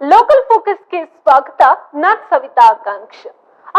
Local ಫೋಕಸ್ಗೆ ಸ್ವಾಗತ. ನಾನ್ ಸವಿತಾ ಆಕಾಂಕ್ಷ.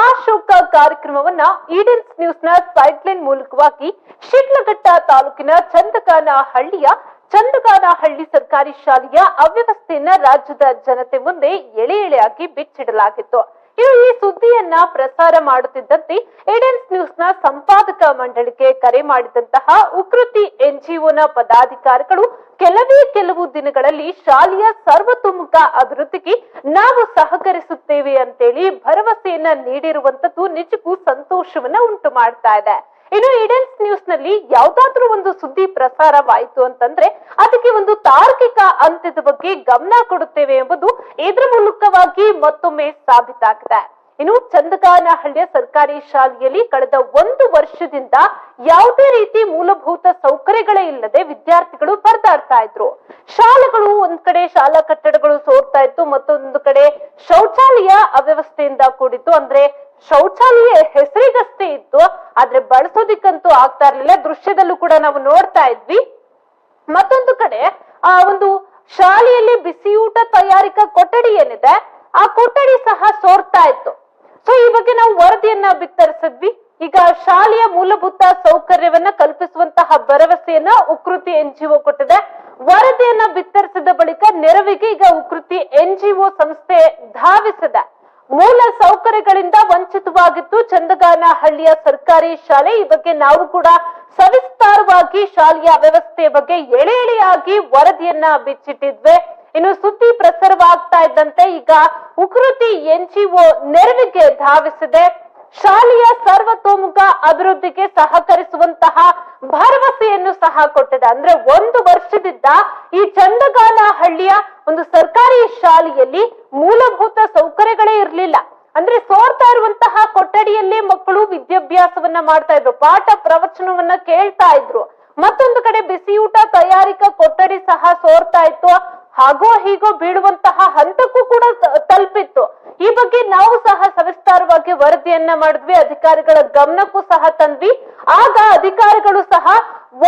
ಆ ಶೋಕ ಕಾರ್ಯಕ್ರಮವನ್ನ ಈಡನ್ಸ್ ನ್ಯೂಸ್ನ ಸೈಡ್ಲೈನ್ ಮೂಲಕವಾಗಿ ಶಿಡ್ಲಘಟ್ಟ ತಾಲೂಕಿನ ಚಂದಗಾನಹಳ್ಳಿಯ ಚಂದಗಾನಹಳ್ಳಿ ಸರ್ಕಾರಿ ಶಾಲೆಯ ಅವ್ಯವಸ್ಥೆಯನ್ನ ರಾಜ್ಯದ ಜನತೆ ಮುಂದೆ ಎಳೆ ಎಳೆಯಾಗಿ ಬಿಚ್ಚಿಡಲಾಗಿತ್ತು. ಇನ್ನು ಈ ಸುದ್ದಿಯನ್ನ ಪ್ರಸಾರ ಮಾಡುತ್ತಿದ್ದಂತೆ ಏಡೆನ್ಸ್ ನ್ಯೂಸ್ನ ಸಂಪಾದಕ ಮಂಡಳಿಗೆ ಕರೆ ಮಾಡಿದಂತಹ ಉಕೃತಿ ಎನ್ಜಿಒನ ಪದಾಧಿಕಾರಿಗಳು ಕೆಲವೇ ಕೆಲವು ದಿನಗಳಲ್ಲಿ ಶಾಲೆಯ ಸರ್ವತೋಮುಖ ಅಭಿವೃದ್ಧಿಗೆ ನಾವು ಸಹಕರಿಸುತ್ತೇವೆ ಅಂತೇಳಿ ಭರವಸೆಯನ್ನ ನೀಡಿರುವಂತದ್ದು ನಿಜಕ್ಕೂ ಸಂತೋಷವನ್ನ ಉಂಟು ಮಾಡ್ತಾ ಇದೆ. ಇನ್ನು ಈಡೆನ್ಸ್ ನ್ಯೂಸ್ನಲ್ಲಿ ಯಾವ್ದಾದ್ರೂ ಒಂದು ಸುದ್ದಿ ಪ್ರಸಾರವಾಯಿತು ಅಂತಂದ್ರೆ ಅದಕ್ಕೆ ಒಂದು ತಾರ್ಕಿಕ ಅಂತ್ಯದ ಬಗ್ಗೆ ಗಮನ ಕೊಡುತ್ತೇವೆ ಎಂಬುದು ಇದರ ಮೂಲಕವಾಗಿ ಮತ್ತೊಮ್ಮೆ ಸಾಬೀತಾಗಿದೆ. ಇನ್ನು ಚಂದಗಾನಹಳ್ಳಿಯ ಸರ್ಕಾರಿ ಶಾಲೆಯಲ್ಲಿ ಕಳೆದ ಒಂದು ವರ್ಷದಿಂದ ಯಾವುದೇ ರೀತಿ ಮೂಲಭೂತ ಸೌಕರ್ಯಗಳೇ ಇಲ್ಲದೆ ವಿದ್ಯಾರ್ಥಿಗಳು ಪರದಾಡ್ತಾ ಇದ್ರು. ಶಾಲೆಗಳು ಒಂದ್ ಕಡೆ ಶಾಲಾ ಕಟ್ಟಡಗಳು ಸೋರ್ತಾ ಇತ್ತು, ಮತ್ತೊಂದು ಕಡೆ ಶೌಚಾಲಯ ಅವ್ಯವಸ್ಥೆಯಿಂದ ಕೂಡಿತ್ತು. ಅಂದ್ರೆ ಶೌಚಾಲಯ ಹೆಸರಿಗಷ್ಟೇ ಇತ್ತು, ಆದ್ರೆ ಬಳಸೋದಿಕ್ಕಂತೂ ಆಗ್ತಾ ಇರ್ಲಿಲ್ಲ. ದೃಶ್ಯದಲ್ಲೂ ಕೂಡ ನಾವು ನೋಡ್ತಾ ಇದ್ವಿ. ಮತ್ತೊಂದು ಕಡೆ, ಆ, ಒಂದು ಶಾಲೆಯಲ್ಲಿ ಬಿಸಿಯೂಟ ತಯಾರಿಕಾ ಕೊಠಡಿ ಏನಿದೆ, ಆ ಕೊಠಡಿ ಸಹ ಸೋರ್ತಾ ಇತ್ತು. ನಾವು ವರದಿಯನ್ನ ಬಿತ್ತರಿಸಿದ್ವಿ. ಈಗ ಶಾಲೆಯ ಮೂಲಭೂತ ಸೌಕರ್ಯವನ್ನ ಕಲ್ಪಿಸುವಂತಹ ಭರವಸೆಯನ್ನ ಉಕೃತಿ ಎನ್ ಜಿ ಕೊಟ್ಟಿದೆ. ವರದಿಯನ್ನ ಬಿತ್ತರಿಸಿದ ಬಳಿಕ ನೆರವಿಗೆ ಈಗ ಉಕೃತಿ ಎನ್ ಜಿ ಸಂಸ್ಥೆ ಧಾವಿಸಿದೆ. ಮೂಲ ಸೌಕರ್ಯಗಳಿಂದ ವಂಚಿತವಾಗಿತ್ತು ಚಂದಗಾನಹಳ್ಳಿಯ ಸರ್ಕಾರಿ ಶಾಲೆ ಈ ಬಗ್ಗೆ ನಾವು ಕೂಡ ಸವಿಸ್ತಾರವಾಗಿ ಶಾಲೆಯ ವ್ಯವಸ್ಥೆ ಬಗ್ಗೆ ಎಳೆ ಎಳೆಯಾಗಿ ವರದಿಯನ್ನ ಬಿಚ್ಚಿಟ್ಟಿದ್ವಿ. ಇನ್ನು ಸುದ್ದಿ ಪ್ರಸಾರವಾಗ್ತಾ ಇದ್ದಂತೆ ಈಗ ಉಕೃತಿ ಎನ್ಜಿಒ ನೆರವಿಗೆ ಧಾವಿಸಿದೆ. ಶಾಲೆಯ ಸರ್ವತೋಮುಖ ಅಭಿವೃದ್ಧಿಗೆ ಸಹಕರಿಸುವಂತಹ ಭರವಸೆಯನ್ನು ಸಹ ಕೊಟ್ಟಿದೆ. ಅಂದ್ರೆ ಒಂದು ವರ್ಷದಿಂದ ಈ ಚಂದಗಾಲ ಹಳ್ಳಿಯ ಒಂದು ಸರ್ಕಾರಿ ಶಾಲೆಯಲ್ಲಿ ಮೂಲಭೂತ ಸೌಕರ್ಯಗಳೇ ಇರಲಿಲ್ಲ. ಅಂದ್ರೆ ಸೋರ್ತಾ ಇರುವಂತಹ ಕೊಠಡಿಯಲ್ಲಿ ಮಕ್ಕಳು ವಿದ್ಯಾಭ್ಯಾಸವನ್ನ ಮಾಡ್ತಾ ಇದ್ರು, ಪಾಠ ಪ್ರವಚನವನ್ನ ಕೇಳ್ತಾ ಇದ್ರು. ಮತ್ತೊಂದು ಕಡೆ ಬಿಸಿಯೂಟ ತಯಾರಿಕಾ ಕೊಠಡಿ ಸಹ ಸೋರ್ತಾ ಇತ್ತು. ಹಾಗೋ ಹೀಗೋ ಬೀಳುವಂತಹ ಹಂತಕ್ಕೂ ಕೂಡ ತಲುಪಿತ್ತು. ಈ ಬಗ್ಗೆ ನಾವು ಸಹ ಸವಿಸ್ತಾರವಾಗಿ ವರದಿಯನ್ನ ಮಾಡಿದ್ವಿ, ಅಧಿಕಾರಿಗಳ ಗಮನಕ್ಕೂ ಸಹ ತಂದ್ವಿ. ಆಗ ಅಧಿಕಾರಿಗಳು ಸಹ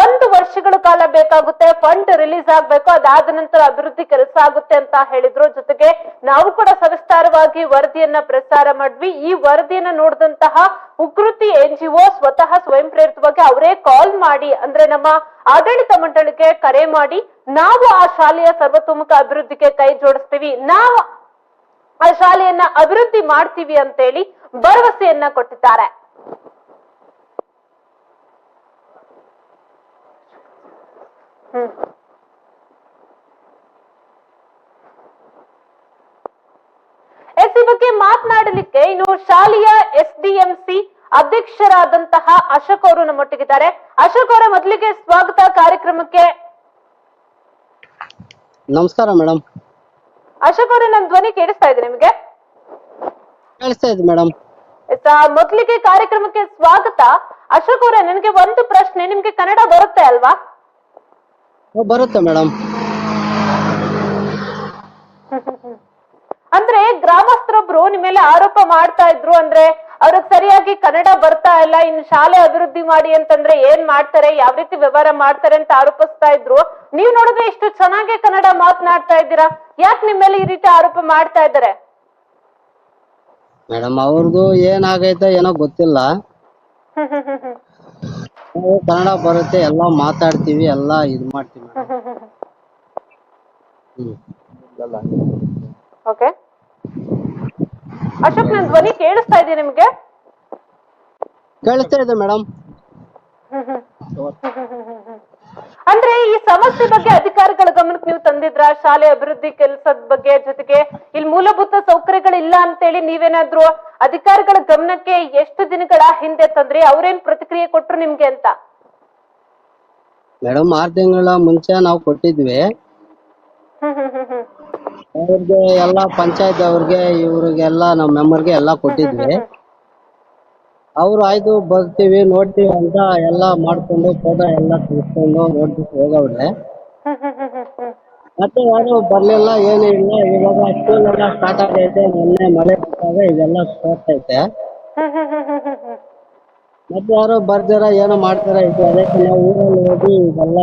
ಒಂದು ವರ್ಷಗಳ ಕಾಲ ಬೇಕಾಗುತ್ತೆ, ಫಂಡ್ ರಿಲೀಸ್ ಆಗ್ಬೇಕು, ಅದಾದ ನಂತರ ಅಭಿವೃದ್ಧಿ ಕೆಲಸ ಆಗುತ್ತೆ ಅಂತ ಹೇಳಿದ್ರು. ಜೊತೆಗೆ ನಾವು ಕೂಡ ಸವಿಸ್ತಾರವಾಗಿ ವರದಿಯನ್ನ ಪ್ರಸಾರ ಮಾಡಿದ್ವಿ. ಈ ವರದಿಯನ್ನ ನೋಡಿದಂತಹ ಉಕೃತಿ ಒ ಸ್ವತಃ ಸ್ವಯಂ ಪ್ರೇರಿತವಾಗಿ ಅವರೇ ಕಾಲ್ ಮಾಡಿ, ಅಂದ್ರೆ ನಮ್ಮ ಆಡಳಿತ ಮಂಡಳಿಗೆ ಕರೆ ಮಾಡಿ, ನಾವು ಆ ಶಾಲೆಯ ಸರ್ವತೋಮುಖ ಅಭಿವೃದ್ಧಿಗೆ ಕೈ ಜೋಡಿಸ್ತೀವಿ. ನಾವು ಆ ಶಾಲೆಯನ್ನ ಅಭಿವೃದ್ಧಿ ಮಾಡ್ತೀವಿ ಅಂತೇಳಿ ಭರವಸೆಯನ್ನ ಕೊಟ್ಟಿದ್ದಾರೆ. ಎಸ್ ಈ ಬಗ್ಗೆ ಮಾತನಾಡಲಿಕ್ಕೆ ಇನ್ನು ಶಾಲೆಯ ಎಸ್ ಡಿ ಎಂ ಸಿ ಅಧ್ಯಕ್ಷರಾದಂತಹ ಅಶೋಕ್ ಅವರು ನಮ್ಮೊಟ್ಟಿಗಿದ್ದಾರೆ. ಅಶೋಕ್ ಅವರ, ಮೊದಲಿಗೆ ಸ್ವಾಗತ ಕಾರ್ಯಕ್ರಮಕ್ಕೆ. ನಮಸ್ಕಾರ ಮೇಡಮ್ ಅಶೋಕ್ ಅವರೇ ನನ್ನ ಧ್ವನಿ ಕೇಳಿಸ್ತಾ ಇದೆ ನಿಮಗೆ? ಕೇಳಿಸ್ತಾ ಇದೆ ಮೇಡಮ್. ಮೊದಲಿಗೆ ಕಾರ್ಯಕ್ರಮಕ್ಕೆ ಸ್ವಾಗತ. ಅಶೋಕ್ ಅವರೇ ನನಗೆ ಒಂದು ಪ್ರಶ್ನೆ ನಿಮ್ಗೆ ಕನ್ನಡ ಬರುತ್ತೆ ಅಲ್ವಾ? ಬರುತ್ತೆ ಮೇಡಮ್. ಅಂದ್ರೆ ಗ್ರಾಮಸ್ಥರೊಬ್ರು ನಿಮ್ಮ ಮೇಲೆ ಆರೋಪ ಮಾಡ್ತಾ ಇದ್ರು ಅಂದ್ರೆ ಅವ್ರಿಗೆ ಸರಿಯಾಗಿ ಕನ್ನಡ ಬರ್ತಾ ಇಲ್ಲ ಇನ್ ಶಾಲೆ ಅಭಿವೃದ್ಧಿ ಮಾಡಿ ಅಂತಂದ್ರೆ ಏನ್ ಮಾಡ್ತಾರೆ ಯಾವ ರೀತಿ ವ್ಯವಹಾರ ಮಾಡ್ತಾರೆ ಅಂತ ಆರೋಪಿಸ್ತಾ ಇದ್ರು. ನೀವ್ ನೋಡಿದ್ರೆ ಇಷ್ಟು ಚೆನ್ನಾಗಿ ಕನ್ನಡ ಮಾತನಾಡ್ತಾ ಇದ್ದೀರಾ? ಯಾಕೆ ನಿಮ್ಮ ಮೇಲೆ ಈ ರೀತಿ ಆರೋಪ ಮಾಡ್ತಾ ಇದ್ದಾರೆ? ಮೇಡಮ್ ಅವ್ರದ್ದು ಏನಾಗೈತೆ ಏನೋ ಗೊತ್ತಿಲ್ಲ. ಕನ್ನಡ ಬರುತ್ತೆ ಎಲ್ಲ ಮಾತಾಡ್ತೀವಿ ಎಲ್ಲ ಇದ್ ಮಾಡ್ತೀವಿ ಓಕೆ ಅಶೋಕ್ ನನ್ ಧ್ವನಿ ಕೇಳಿಸ್ತಾ ಇದೆಯಾ ನಿಮ್ಗೆ? ಕೇಳಿಸ್ತಾ ಇದೆ ಮೇಡಮ್. ಅಂದ್ರೆ ಈ ಸಮಸ್ಯೆ ಬಗ್ಗೆ ಅಧಿಕಾರಿಗಳ ಗಮನಕ್ಕೆ ನೀವು ತಂದಿದ್ರ? ಶಾಲೆ ಅಭಿವೃದ್ಧಿ ಕೆಲಸದ ಬಗ್ಗೆ ಜೊತೆಗೆ ಇಲ್ಲಿ ಮೂಲಭೂತ ಸೌಕರ್ಯಗಳಿಲ್ಲ ಅಂತೇಳಿ ನೀವೇನಾದ್ರೂ ಅಧಿಕಾರಿಗಳ ಗಮನಕ್ಕೆ ಎಷ್ಟು ದಿನಗಳ ಹಿಂದೆ ತಂದ್ರಿ? ಅವ್ರೇನ್ ಪ್ರತಿಕ್ರಿಯೆ ಕೊಟ್ರು ನಿಮ್ಗೆ ಅಂತ? ಮೇಡಮ್ ಆರು ತಿಂಗಳ ಮುಂಚೆ ನಾವು ಕೊಟ್ಟಿದ್ವಿ. ಅವ್ರಿಗೆ ಎಲ್ಲಾ ಪಂಚಾಯತ್ ಅವ್ರಿಗೆ, ಇವ್ರಿಗೆಲ್ಲ ನಮ್ಮ ಮೆಂಬರ್ಗೆ ಎಲ್ಲಾ ಕೊಟ್ಟಿದ್ವಿ. ಅವ್ರು ಆಯ್ತು, ಬರ್ತೀವಿ, ನೋಡ್ತೀವಿ ಅಂತ ಎಲ್ಲಾ ಮಾಡ್ಕೊಂಡು ಫೋಟೋ ಎಲ್ಲ ತೆಗೆಸ್ಕೊಂಡು ನೋಡ್ಬಿಟ್ಟು ಹೋಗವ್ರೆ. ಮತ್ತೆ ಯಾರು ಬರ್ಲಿಲ್ಲ, ಏನು ಇಲ್ಲ, ಇವಾಗ ಸ್ಕೂಲ್ ಎಲ್ಲ ಸ್ಟಾರ್ಟ್ ಆಗೈತೆ, ಮೊನ್ನೆ ಮಳೆ ಬಿಟ್ಟಾಗ ಇದೆಲ್ಲ ಸ್ಟಾರ್ಟ್ ಐತೆ ಮತ್ತೆ ಯಾರೋ ಬರ್ದಿರ, ಏನೋ ಮಾಡ್ತಾರ ಇದು ಅದಕ್ಕೆ ನಾವು ಊರಲ್ಲಿ ಹೋಗಿ ಇದೆಲ್ಲ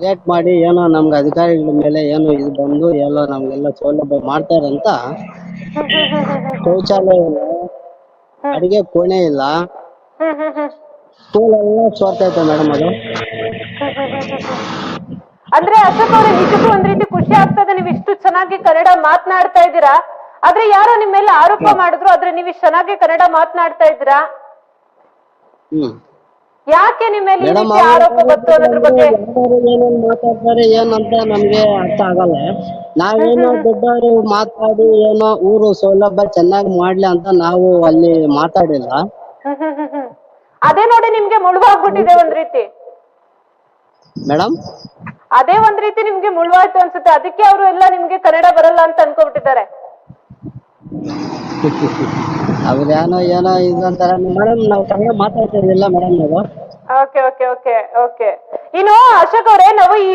ಲೇಟ್ ಮಾಡಿ ಏನೋ ನಮ್ಗೆ ಅಧಿಕಾರಿಗಳ ಮೇಲೆ ಏನೋ ಇದು ಬಂದು ಎಲ್ಲೋ ನಮ್ಗೆಲ್ಲ ಸೌಲಭ್ಯ ಮಾಡ್ತಾರಂತ ಶೌಚಾಲಯ ಇಲ್ಲ ಅಡಿಗೆ ಕೋಣೆ ಇಲ್ಲ. ಸ್ಕೂಲ್ ಎಲ್ಲ ಸೋರ್ತೈತೆ ಮೇಡಮ್ ಅದು. ಅಂದ್ರೆ ಅಶೋಕ್ ಅವ್ರೆ ನಿಜಕ್ಕೂ ಒಂದ್ ರೀತಿ ಖುಷಿ ಆಗ್ತದೆ. ನೀವು ಇಷ್ಟು ಚೆನ್ನಾಗಿ ಕನ್ನಡ ಮಾತನಾಡ್ತಾ ಇದ್ದೀರಾ. ಆದ್ರೆ ಯಾರೋ ನಿಮ್ಮ ಮೇಲೆ ಆರೋಪ ಮಾಡಿದ್ರು ಆದ್ರೆ ನೀವು ಇಷ್ಟು ಚೆನ್ನಾಗಿ ಕನ್ನಡ ಮಾತನಾಡ್ತಾ ಇದ್ದೀರಾ? ಹ್ಮ್. ಯಾಕೆ ನಿಮ್ಮ ಮೇಲೆ ಈ ರೀತಿ ಆರೋಪ ಬಂತು ಅನ್ನೋದ್ರ ಬಗ್ಗೆ? ಏನೇನ್ ಮಾತಾಡ್ತಾರೆ ಏನಂತ ನಮ್ಗೆ ಅರ್ಥ ಆಗಲ್ಲ. ನಾವೇನೋ ದೊಡ್ಡವರು ಮಾತಾಡಿ ಏನೋ ಊರು ಸೌಲಭ್ಯ ಚೆನ್ನಾಗಿ ಮಾಡ್ಲಿ ಅಂತ ನಾವು ಅಲ್ಲಿ ಮಾತಾಡಿಲ್ಲ. ಹ್ಮ್ ಹ್ಮ್ ಹ್ಮ್ ಹ್ಮ್. ಅದೇ ನೋಡಿ ನಿಮ್ಗೆ ಮುಳುವಾಗ್ಬಿಟ್ಟಿದೆ ಒಂದ್ ರೀತಿ. ಮೇಡಮ್? ಅದೇ ಒಂದ್ ರೀತಿ ನಿಮ್ಗೆ ಮುಳುವಾಯ್ತು ಅನ್ಸುತ್ತೆ. ಅದಕ್ಕೆ ಅವರು ಎಲ್ಲ ನಿಮ್ಗೆ ಕನ್ನಡ ಬರಲ್ಲ ಅಂತ ಅನ್ಕೊಬಿಟ್ಟಿದ್ದಾರೆ. ಅವ್ರೇನೋ ಏನೋ ಇದು ಅಂತಾರೆ. ಮೇಡಮ್ ನಾವು ಕನ್ನಡ ಮಾತಾಡ್ತಿರ್ಲಿಲ್ಲ ಮೇಡಮ್ ನಾವು. Okay okay okay okay. ಇನ್ನು ಅಶೋಕ್ ಅವರೇ ನಾವು ಈ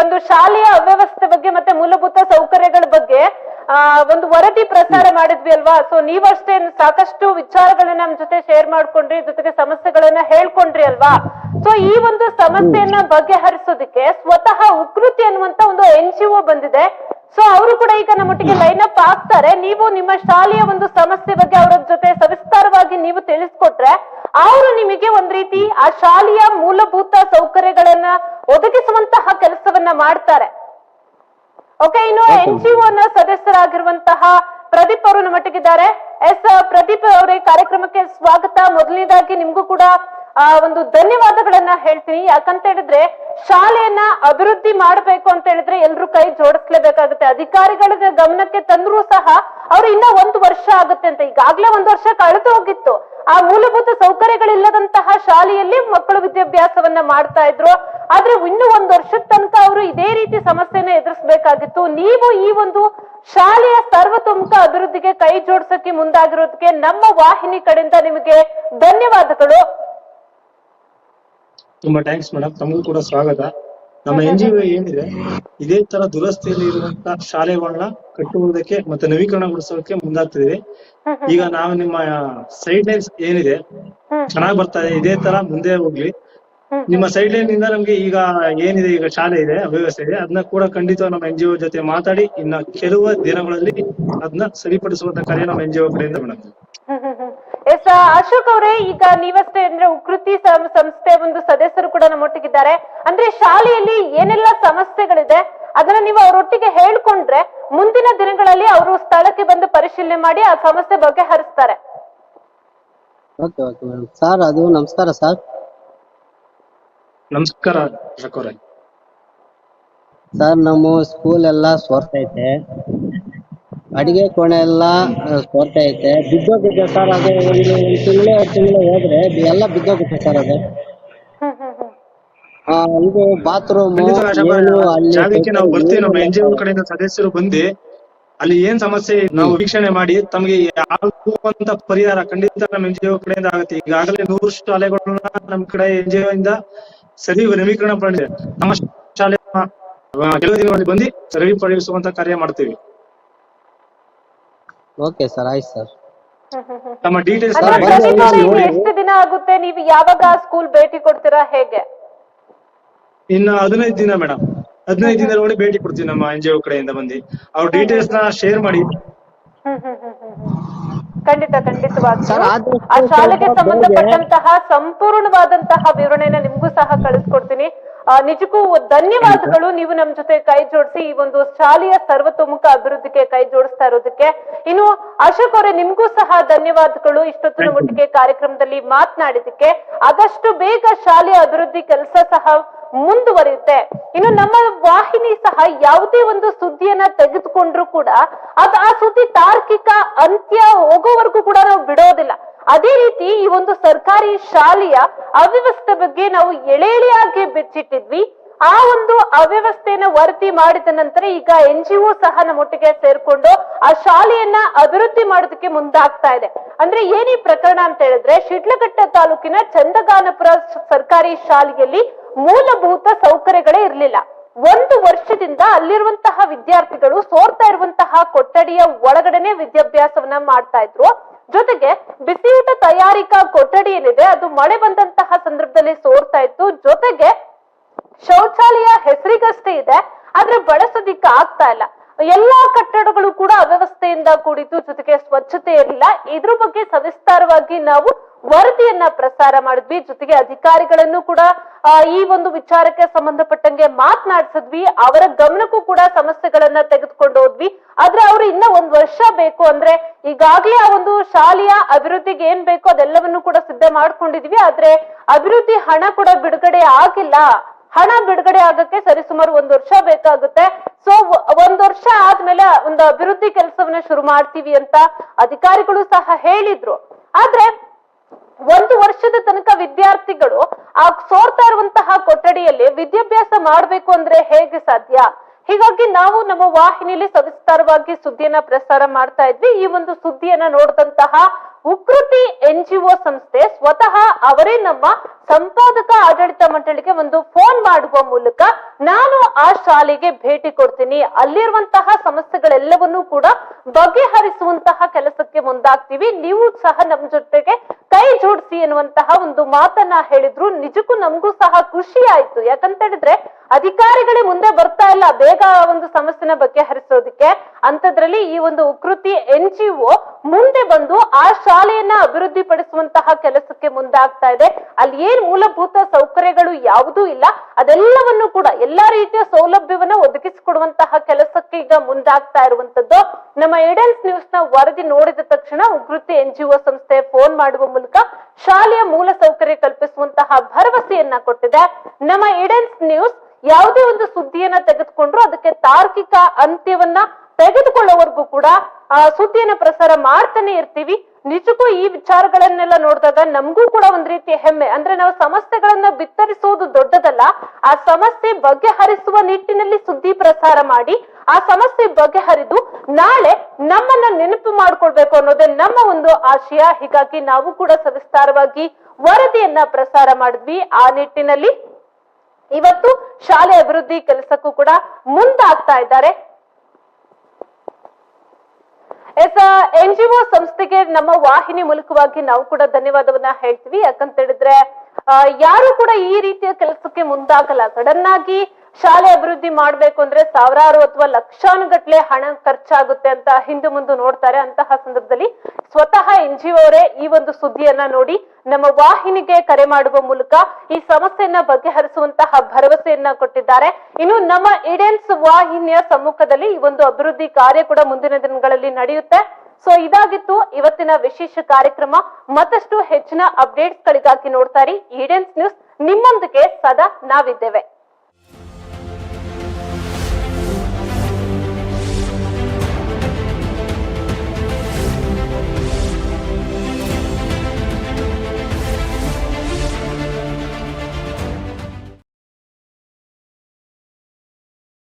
ಒಂದು ಶಾಲೆಯ ಅವ್ಯವಸ್ಥೆ ಬಗ್ಗೆ ಮತ್ತೆ ಮೂಲಭೂತ ಸೌಕರ್ಯಗಳ ಬಗ್ಗೆ ಆ ಒಂದು ವರದಿ ಪ್ರಸಾರ ಮಾಡಿದ್ವಿ ಅಲ್ವಾ? ಸೊ ನೀವಷ್ಟೇ ಸಾಕಷ್ಟು ವಿಚಾರಗಳನ್ನ ನಮ್ ಜೊತೆ ಶೇರ್ ಮಾಡ್ಕೊಂಡ್ರಿ ಜೊತೆಗೆ ಸಮಸ್ಯೆಗಳನ್ನ ಹೇಳ್ಕೊಂಡ್ರಿ ಅಲ್ವಾ? ಸೊ ಈ ಒಂದು ಸಮಸ್ಯೆಯನ್ನ ಬಗೆಹರಿಸೋದಕ್ಕೆ ಸ್ವತಃ ಉಕೃತಿ ಅನ್ನುವಂತ ಒಂದು ಎನ್ ಜಿ ಒ ಬಂದಿದೆ. ಸೊ ಅವರು ಕೂಡ ಈಗ ನಮ್ಮೊಟ್ಟಿಗೆ ಲೈನ್ ಅಪ್ ಆಗ್ತಾರೆ. ನೀವು ನಿಮ್ಮ ಶಾಲೆಯ ಒಂದು ಸಮಸ್ಯೆ ಬಗ್ಗೆ ಅವರ ಜೊತೆ ಸವಿಸ್ತಾರವಾಗಿ ನೀವು ತಿಳಿಸ್ಕೊಟ್ರೆ ಅವರು ನಿಮಗೆ ಒಂದ್ ರೀತಿ ಆ ಶಾಲೆಯ ಮೂಲಭೂತ ಸೌಕರ್ಯಗಳನ್ನ ಒದಗಿಸುವಂತಹ ಕೆಲಸವನ್ನ ಮಾಡ್ತಾರೆ. ಓಕೆ ಇನ್ನು ಎನ್ ಜಿ ನ ಸದಸ್ಯರಾಗಿರುವಂತಹ ಪ್ರದೀಪ್ ಅವರು ನಮ್ಮೊಟ್ಟಿಗಿದ್ದಾರೆ. ಎಸ್ ಪ್ರದೀಪ್ ಅವರೇ ಕಾರ್ಯಕ್ರಮಕ್ಕೆ ಸ್ವಾಗತ. ಮೊದಲನೇದಾಗಿ ನಿಮ್ಗೂ ಕೂಡ ಆ, ಒಂದು ಧನ್ಯವಾದಗಳನ್ನ ಹೇಳ್ತೀನಿ. ಯಾಕಂತ ಹೇಳಿದ್ರೆ ಶಾಲೆಯನ್ನ ಅಭಿವೃದ್ಧಿ ಮಾಡಬೇಕು ಅಂತ ಹೇಳಿದ್ರೆ ಎಲ್ರು ಕೈ ಜೋಡಿಸ್ಲೇಬೇಕಾಗುತ್ತೆ. ಅಧಿಕಾರಿಗಳ ಗಮನಕ್ಕೆ ತಂದ್ರೂ ಸಹ ಅವ್ರು ಇನ್ನ ಒಂದು ವರ್ಷ ಆಗುತ್ತೆ ಅಂತ. ಈಗಾಗ್ಲೇ ಒಂದ್ ವರ್ಷ ಕಳೆದು ಹೋಗಿತ್ತು. ಆ ಮೂಲಭೂತ ಸೌಕರ್ಯಗಳಿಲ್ಲದಂತಹ ಶಾಲೆಯಲ್ಲಿ ಮಕ್ಕಳು ವಿದ್ಯಾಭ್ಯಾಸವನ್ನ ಮಾಡ್ತಾ ಇದ್ರು. ಆದ್ರೆ ಇನ್ನು ಒಂದ್ ವರ್ಷದ ತನಕ ಅವರು ಇದೇ ರೀತಿ ಸಮಸ್ಯೆನ ಎದುರಿಸಬೇಕಾಗಿತ್ತು. ನೀವು ಈ ಒಂದು ಶಾಲೆಯ ಸರ್ವತೋಮುಖ ಅಭಿವೃದ್ಧಿಗೆ ಕೈ ಜೋಡಿಸಕ್ಕೆ ಮುಂದಾಗಿರೋದಕ್ಕೆ ನಮ್ಮ ವಾಹಿನಿ ಕಡೆಯಿಂದ ನಿಮಗೆ ಧನ್ಯವಾದಗಳು. ತುಂಬಾ ಥ್ಯಾಂಕ್ಸ್ ಮೇಡಮ್ ತಮಗೂ ಕೂಡ ಸ್ವಾಗತ. ನಮ್ಮ ಎನ್ ಜಿ ಏನಿದೆ, ಇದೇ ತರ ದುರಸ್ತಿಯಲ್ಲಿ ಇರುವಂತ ಶಾಲೆಗಳನ್ನ ಕಟ್ಟುವುದಕ್ಕೆ ಮತ್ತೆ ನವೀಕರಣಗೊಳಿಸೋದಕ್ಕೆ ಮುಂದಾಗ್ತಿದೀವಿ ಈಗ ನಾವು ನಿಮ್ಮ ಸೈಡ್ ಲೈನ್ಸ್ ಏನಿದೆ, ಚೆನ್ನಾಗಿ ಬರ್ತಾ ಇದೆ, ಇದೇ ತರ ಮುಂದೆ ಹೋಗ್ಲಿ. ನಿಮ್ಮ ಸೈಡ್ ಲೈನ್ ಇಂದ ನಮ್ಗೆ ಈಗ ಏನಿದೆ, ಈಗ ಶಾಲೆ ಇದೆ, ಅವ್ಯವಸ್ಥೆ ಇದೆ ಅದನ್ನ ಕೂಡ ಖಂಡಿತ ನಮ್ಮ ಎನ್ ಜಿ ಜೊತೆ ಮಾತಾಡಿ, ಇನ್ನ ಕೆಲವು ದಿನಗಳಲ್ಲಿ ಅದನ್ನ ಸರಿಪಡಿಸುವಂತ ಕಾರ್ಯ ನಮ್ಮ ಎನ್ ಜಿ ಕಡೆಯಿಂದ ಮೇಡಮ್ ಎಸ್ ಅಶೋಕ್ ಅವರೇ ಈಗ ನೀವಷ್ಟೇ ಅಂದ್ರೆ ಉಕೃತಿ ಸಂಸ್ಥೆ ಒಂದು ಸದಸ್ಯರು ಕೂಡ ನಮ್ಮೊಟ್ಟಿಗಿದ್ದಾರೆ. ಅಂದ್ರೆ ಶಾಲೆಯಲ್ಲಿ ಏನೆಲ್ಲ ಸಮಸ್ಯೆಗಳಿದೆ ಅದನ್ನ ನೀವು ಅವರೊಟ್ಟಿಗೆ ಹೇಳ್ಕೊಂಡ್ರೆ ಮುಂದಿನ ದಿನಗಳಲ್ಲಿ ಅವರು ಸ್ಥಳಕ್ಕೆ ಬಂದು ಪರಿಶೀಲನೆ ಮಾಡಿ ಆ ಸಮಸ್ಯೆ ಓಕೆ ಮೇಡಮ್. ಸರ್ ಅದು ನಮಸ್ಕಾರ ಸರ್. ನಮಸ್ಕಾರ ಸರ್ ನಮ್ಮ ಸ್ಕೂಲ್ ಎಲ್ಲ ಸೋರ್ತೈತೆ ಅಡಿಗೆ ಕೋಣೆ ಎಲ್ಲ ಕೊರತೆ ಐತೆ. ಬಿದ್ದೋಗುತ್ತೆ ಸರ್ ಅದು ಒಂದು ಒಂದು ತಿಂಗಳು ಎರಡು ತಿಂಗಳು ಹೋದ್ರೆ ಎಲ್ಲ ಬಿದ್ದೋಗುತ್ತೆ ಸರ್ ಅದು. ಆ, ಇದು ಬಾತ್ರೂಮ್ ಖಂಡಿತ ಜಾಗಕ್ಕೆ ನಾವು ಬರ್ತೀವಿ ನಮ್ಮ ಎನ್ ಜಿ ಕಡೆಯಿಂದ ಸದಸ್ಯರು ಬಂದು ಅಲ್ಲಿ ಏನ್ ಸಮಸ್ಯೆ ನಾವು ವೀಕ್ಷಣೆ ಮಾಡಿ ತಮಗೆ ಆಗುವಂತ ಪರಿಹಾರ ಖಂಡಿತ ನಮ್ಮ ಎನ್ ಜಿ ಕಡೆಯಿಂದ ಆಗುತ್ತೆ. ಈಗಾಗಲೇ ನೂರು ಶಾಲೆಗಳನ್ನ ನಮ್ ಕಡೆ ಎನ್ ಜಿ ಇಂದ ಸರಿ ನವೀಕರಣ ಮಾಡಿದೆ ನಮ್ಮ ಶಾಲೆ ಆ, ಕೆಲವು ದಿನಗಳಲ್ಲಿ ಬಂದು ಸರಿಪಡಿಸುವಂತ ಕಾರ್ಯ ಮಾಡ್ತೀವಿ. ಓಕೆ ಸರ್ ಆಯ್ತು ಸರ್ ನಮ್ಮ ಡೀಟೇಲ್ಸ್ ಸರ್ ಬಂದು ಪ್ರದೀಪ್ ಅವರೇ, ಇನ್ನು ಎಷ್ಟು ದಿನ ಆಗುತ್ತೆ? ನೀವು ಯಾವಾಗ ಸ್ಕೂಲ್ ಭೇಟಿ ಕೊಡ್ತೀರಾ? ಹೇಗೆ? ಇನ್ನು ಹದಿನೈದು ದಿನ ಮೇಡಮ್ ಹದಿನೈದು ದಿನದೊಳಗೆ ಭೇಟಿ ಕೊಡ್ತೀವಿ ನಮ್ಮ ಎನ್ ಜಿ ಕಡೆಯಿಂದ ಬಂದು. ಅವ್ರ ಡೀಟೇಲ್ಸ್ನ ಶೇರ್ ಮಾಡಿ. ಹ್ಮ್ ಹ್ಮ್ ಹ್ಮ್ ಹ್ಮ್ ಹ್ಮ್. ಖಂಡಿತ ಖಂಡಿತವಾಗಿ. ಸರ್, ಆದಷ್ಟು ಆ ಶಾಲೆಗೆ ಸ್ವಲ್ಪ ಸಂಬಂಧಪಟ್ಟಂತಹ ಸಂಪೂರ್ಣವಾದಂತಹ ವಿವರಣೆನ ನಿಮ್ಗೂ ಸಹ ಕಳಿಸ್ಕೊಡ್ತೀನಿ. ಆ, ನಿಜಕ್ಕೂ ಧನ್ಯವಾದಗಳು. ನೀವು ನಮ್ ಜೊತೆ ಕೈ ಜೋಡಿಸಿ ಈ ಒಂದು ಶಾಲೆಯ ಸರ್ವತೋಮುಖ ಅಭಿವೃದ್ಧಿಗೆ ಕೈ ಜೋಡಿಸ್ತಾ ಇರೋದಕ್ಕೆ. ಇನ್ನು ಅಶೋಕ್ ಅವರೇ ನಿಮ್ಗೂ ಸಹ ಧನ್ಯವಾದಗಳು. ಇಷ್ಟೊತ್ತಿನ ಮಟ್ಟಿಗೆ ಕಾರ್ಯಕ್ರಮದಲ್ಲಿ ಮಾತನಾಡಿದಕ್ಕೆ ಆದಷ್ಟು ಬೇಗ ಶಾಲೆಯ ಅಭಿವೃದ್ಧಿ ಕೆಲಸ ಸಹ ಮುಂದುವರಿಯುತ್ತೆ. ಇನ್ನು ನಮ್ಮ ವಾಹಿನಿ ಸಹ ಯಾವುದೇ ಒಂದು ಸುದ್ದಿಯನ್ನ ತೆಗೆದುಕೊಂಡ್ರು ಕೂಡ ಅದ್ ಆ ಸುದ್ದಿ ತಾರ್ಕಿಕ ಅಂತ್ಯ ಹೋಗೋವರೆಗೂ ಕೂಡ ನಾವು ಬಿಡೋದಿಲ್ಲ. ಅದೇ ರೀತಿ ಈ ಒಂದು ಸರ್ಕಾರಿ ಶಾಲೆಯ ಅವ್ಯವಸ್ಥೆ ಬಗ್ಗೆ ನಾವು ಎಳೆ ಎಳೆಯಾಗಿ ಬಿಚ್ಚಿಟ್ಟಿದ್ವಿ. ಆ ಒಂದು ಅವ್ಯವಸ್ಥೆಯನ್ನ ವರದಿ ಮಾಡಿದ ನಂತರ ಈಗ ಎನ್ ಜಿ ಒ ಸಹ ನಮ್ಮೊಟ್ಟಿಗೆ ಸೇರ್ಕೊಂಡು ಆ ಶಾಲೆಯನ್ನ ಅಭಿವೃದ್ಧಿ ಮಾಡೋದಕ್ಕೆ ಮುಂದಾಗ್ತಾ ಇದೆ. ಅಂದ್ರೆ ಏನೇ ಪ್ರಕರಣ ಅಂತ ಹೇಳಿದ್ರೆ ಶಿಡ್ಲಘಟ್ಟ ತಾಲೂಕಿನ ಚಂದಗಾನಪುರ ಸರ್ಕಾರಿ ಶಾಲೆಯಲ್ಲಿ ಮೂಲಭೂತ ಸೌಕರ್ಯಗಳೇ ಇರಲಿಲ್ಲ. ಒಂದು ವರ್ಷದಿಂದ ಅಲ್ಲಿರುವಂತಹ ವಿದ್ಯಾರ್ಥಿಗಳು ಸೋರ್ತಾ ಇರುವಂತಹ ಕೊಠಡಿಯ ಒಳಗಡೆನೆ ವಿದ್ಯಾಭ್ಯಾಸವನ್ನ ಮಾಡ್ತಾ ಇದ್ರು. ಜೊತೆಗೆ ಬಿಸಿಯೂಟ ತಯಾರಿಕಾ ಕೊಠಡಿ ಏನಿದೆ, ಅದು ಮಳೆ ಬಂದಂತಹ ಸಂದರ್ಭದಲ್ಲಿ ಸೋರ್ತಾ ಇತ್ತು. ಜೊತೆಗೆ ಶೌಚಾಲಯ ಹೆಸರಿಗಷ್ಟೇ ಇದೆ, ಆದ್ರೆ ಬಳಸೋದಿಕ್ಕೆ ಆಗ್ತಾ ಇಲ್ಲ. ಎಲ್ಲಾ ಕಟ್ಟಡಗಳು ಕೂಡ ಅವ್ಯವಸ್ಥೆಯಿಂದ ಕೂಡಿದ್ದು ಜೊತೆಗೆ ಸ್ವಚ್ಛತೆ ಇರಲಿಲ್ಲ. ಇದ್ರ ಬಗ್ಗೆ ಸವಿಸ್ತಾರವಾಗಿ ನಾವು ವರದಿಯನ್ನ ಪ್ರಸಾರ ಮಾಡಿದ್ವಿ. ಜೊತೆಗೆ ಅಧಿಕಾರಿಗಳನ್ನು ಕೂಡ ಈ ಒಂದು ವಿಚಾರಕ್ಕೆ ಸಂಬಂಧಪಟ್ಟಂಗೆ ಮಾತನಾಡಿಸಿದ್ವಿ. ಅವರ ಗಮನಕ್ಕೂ ಕೂಡ ಸಮಸ್ಯೆಗಳನ್ನ ತೆಗೆದುಕೊಂಡು ಹೋದ್ವಿ. ಆದ್ರೆ ಅವರು ಇನ್ನ ಒಂದ್ ವರ್ಷ ಬೇಕು ಅಂದ್ರೆ ಈಗಾಗಲೇ ಆ ಒಂದು ಶಾಲೆಯ ಅಭಿವೃದ್ಧಿಗೆ ಏನ್ ಬೇಕೋ ಅದೆಲ್ಲವನ್ನು ಕೂಡ ಸಿದ್ಧ ಮಾಡ್ಕೊಂಡಿದ್ವಿ. ಆದ್ರೆ ಅಭಿವೃದ್ಧಿ ಹಣ ಕೂಡ ಬಿಡುಗಡೆ ಆಗಿಲ್ಲ. ಹಣ ಬಿಡುಗಡೆ ಆಗಕ್ಕೆ ಸರಿಸುಮಾರು ಒಂದ್ ವರ್ಷ ಬೇಕಾಗುತ್ತೆ. ಸೊ ಒಂದ್ ವರ್ಷ ಆದ್ಮೇಲೆ ಒಂದು ಅಭಿವೃದ್ಧಿ ಕೆಲಸವನ್ನ ಶುರು ಮಾಡ್ತೀವಿ ಅಂತ ಅಧಿಕಾರಿಗಳು ಸಹ ಹೇಳಿದ್ರು. ಆದ್ರೆ ಒಂದು ವರ್ಷದ ತನಕ ವಿದ್ಯಾರ್ಥಿಗಳು ಆ ಸೋರ್ತಾ ಇರುವಂತಹ ಕೊಠಡಿಯಲ್ಲಿ ವಿದ್ಯಾಭ್ಯಾಸ ಮಾಡ್ಬೇಕು ಅಂದ್ರೆ ಹೇಗೆ ಸಾಧ್ಯ? ಹೀಗಾಗಿ ನಾವು ನಮ್ಮ ವಾಹಿನಿಯಲ್ಲಿ ಸವಿಸ್ತಾರವಾಗಿ ಸುದ್ದಿಯನ್ನ ಪ್ರಸಾರ ಮಾಡ್ತಾ ಇದ್ವಿ. ಈ ಒಂದು ಸುದ್ದಿಯನ್ನ ನೋಡಿದಂತಹ ಉಕೃತಿ ಎನ್ ಜಿ ಒ ಸಂಸ್ಥೆ ಸ್ವತಃ ಅವರೇ ನಮ್ಮ ಸಂಪಾದಕ ಆಡಳಿತ ಮಂಡಳಿಗೆ ಒಂದು ಫೋನ್ ಮಾಡುವ ಮೂಲಕ ನಾನು ಆ ಶಾಲೆಗೆ ಭೇಟಿ ಕೊಡ್ತೀನಿ. ಅಲ್ಲಿರುವಂತಹ ಸಮಸ್ಯೆಗಳೆಲ್ಲವನ್ನೂ ಕೂಡ ಬಗೆಹರಿಸುವಂತಹ ಕೆಲಸಕ್ಕೆ ಮುಂದಾಗ್ತೀವಿ. ನೀವು ಸಹ ನಮ್ ಜೊತೆಗೆ ಕೈ ಜೋಡಿಸಿ ಎನ್ನುವಂತಹ ಒಂದು ಮಾತನ್ನ ಹೇಳಿದ್ರು. ನಿಜಕ್ಕೂ ನಮಗೂ ಸಹ ಖುಷಿ ಆಯ್ತು. ಯಾಕಂತ ಹೇಳಿದ್ರೆ ಅಧಿಕಾರಿಗಳೇ ಮುಂದೆ ಬರ್ತಾ ಇಲ್ಲ. ಬೇಗ ಒಂದು ಸಮಸ್ಯೆನ ಬಗೆಹರಿಸೋದಕ್ಕೆ. ಅಂತದ್ರಲ್ಲಿ ಈ ಒಂದು ಉಕೃತಿ ಎನ್ ಜಿ ಮುಂದೆ ಬಂದು ಆ ಶಾಲೆಯನ್ನ ಅಭಿವೃದ್ಧಿ ಪಡಿಸುವಂತಹ ಕೆಲಸಕ್ಕೆ ಮುಂದಾಗ್ತಾ ಇದೆ. ಅಲ್ಲಿ ಏನ್ ಮೂಲಭೂತ ಸೌಕರ್ಯಗಳು ಯಾವುದೂ ಇಲ್ಲ. ಅದೆಲ್ಲವನ್ನು ಕೂಡ ಎಲ್ಲಾ ರೀತಿಯ ಸೌಲಭ್ಯವನ್ನ ಒದಗಿಸಿಕೊಡುವಂತಹ ಕೆಲಸಕ್ಕೆ ಈಗ ಮುಂದಾಗ್ತಾ ಇರುವಂತದ್ದು. ನಮ್ಮ ಏಡೆನ್ಸ್ ನ್ಯೂಸ್ನ ವರದಿ ನೋಡಿದ ತಕ್ಷಣ ಉಕೃತಿ ಎನ್ ಜಿ ಒ ಸಂಸ್ಥೆ ಫೋನ್ ಮಾಡುವ ಮೂಲಕ ಶಾಲೆಯ ಮೂಲ ಸೌಕರ್ಯ ಕಲ್ಪಿಸುವಂತಹ ಭರವಸೆಯನ್ನ ಕೊಟ್ಟಿದೆ. ನಮ್ಮ ಏಡೆನ್ಸ್ ನ್ಯೂಸ್ ಯಾವುದೇ ಒಂದು ಸುದ್ದಿಯನ್ನ ತೆಗೆದುಕೊಂಡ್ರು ಅದಕ್ಕೆ ತಾರ್ಕಿಕ ಅಂತ್ಯವನ್ನ ತೆಗೆದುಕೊಳ್ಳೋವರೆಗೂ ಕೂಡ ಆ ಸುದ್ದಿಯನ್ನ ಪ್ರಸಾರ ಮಾಡ್ತಾನೆ ಇರ್ತೀವಿ. ನಿಜಕ್ಕೂ ಈ ವಿಚಾರಗಳನ್ನೆಲ್ಲ ನೋಡಿದಾಗ ನಮಗೂ ಕೂಡ ಒಂದ್ ರೀತಿ ಹೆಮ್ಮೆ. ಅಂದ್ರೆ ನಾವು ಸಮಸ್ಯೆಗಳನ್ನ ಬಿತ್ತರಿಸುವುದು ದೊಡ್ಡದಲ್ಲ, ಆ ಸಮಸ್ಯೆ ಬಗೆಹರಿಸುವ ನಿಟ್ಟಿನಲ್ಲಿ ಸುದ್ದಿ ಪ್ರಸಾರ ಮಾಡಿ, ಆ ಸಮಸ್ಯೆ ಬಗೆಹರಿದು ನಾಳೆ ನಮ್ಮನ್ನ ನೆನಪು ಮಾಡ್ಕೊಳ್ಬೇಕು ಅನ್ನೋದೇ ನಮ್ಮ ಒಂದು ಆಶಯ. ಹೀಗಾಗಿ ನಾವು ಕೂಡ ಸವಿಸ್ತಾರವಾಗಿ ವರದಿಯನ್ನ ಪ್ರಸಾರ ಮಾಡಿದ್ವಿ. ಆ ನಿಟ್ಟಿನಲ್ಲಿ ಇವತ್ತು ಶಾಲೆ ಅಭಿವೃದ್ಧಿ ಕೆಲಸಕ್ಕೂ ಕೂಡ ಮುಂದಾಗ್ತಾ ಇದ್ದಾರೆ. ಎಸ್ ಎನ್ ಜಿ ಸಂಸ್ಥೆಗೆ ನಮ್ಮ ವಾಹಿನಿ ಮೂಲಕವಾಗಿ ನಾವು ಕೂಡ ಧನ್ಯವಾದವನ್ನ ಹೇಳ್ತೀವಿ. ಯಾಕಂತ ಹೇಳಿದ್ರೆ ಯಾರು ಕೂಡ ಈ ರೀತಿಯ ಕೆಲಸಕ್ಕೆ ಮುಂದಾಗಲ್ಲ. ಸಡನ್ ಆಗಿ ಶಾಲೆ ಅಭಿವೃದ್ಧಿ ಮಾಡ್ಬೇಕು ಅಂದ್ರೆ ಸಾವಿರಾರು ಅಥವಾ ಲಕ್ಷಾನುಗಟ್ಲೆ ಹಣ ಖರ್ಚಾಗುತ್ತೆ ಅಂತ ಹಿಂದೆ ಮುಂದೆ ನೋಡ್ತಾರೆ. ಅಂತಹ ಸಂದರ್ಭದಲ್ಲಿ ಸ್ವತಃ ಎನ್ ಜಿ ಅವರೇ ಈ ಒಂದು ಸುದ್ದಿಯನ್ನ ನೋಡಿ ನಮ್ಮ ವಾಹಿನಿಗೆ ಕರೆ ಮಾಡುವ ಮೂಲಕ ಈ ಸಮಸ್ಯೆಯನ್ನ ಬಗೆಹರಿಸುವಂತಹ ಭರವಸೆಯನ್ನ ಕೊಟ್ಟಿದ್ದಾರೆ. ಇನ್ನು ನಮ್ಮ ಇಡೆನ್ಸ್ ವಾಹಿನಿಯ ಸಮ್ಮುಖದಲ್ಲಿ ಈ ಒಂದು ಅಭಿವೃದ್ಧಿ ಕಾರ್ಯ ಕೂಡ ಮುಂದಿನ ದಿನಗಳಲ್ಲಿ ನಡೆಯುತ್ತೆ. ಸೊ ಇದಾಗಿತ್ತು ಇವತ್ತಿನ ವಿಶೇಷ ಕಾರ್ಯಕ್ರಮ. ಮತ್ತಷ್ಟು ಹೆಚ್ಚಿನ ಅಪ್ಡೇಟ್ಸ್ ಗಳಿಗಾಗಿ ನೋಡ್ತಾ ಈಡೆನ್ಸ್ ನ್ಯೂಸ್ ನಿಮ್ಮೊಂದಿಗೆ ಸದಾ ನಾವಿದ್ದೇವೆ.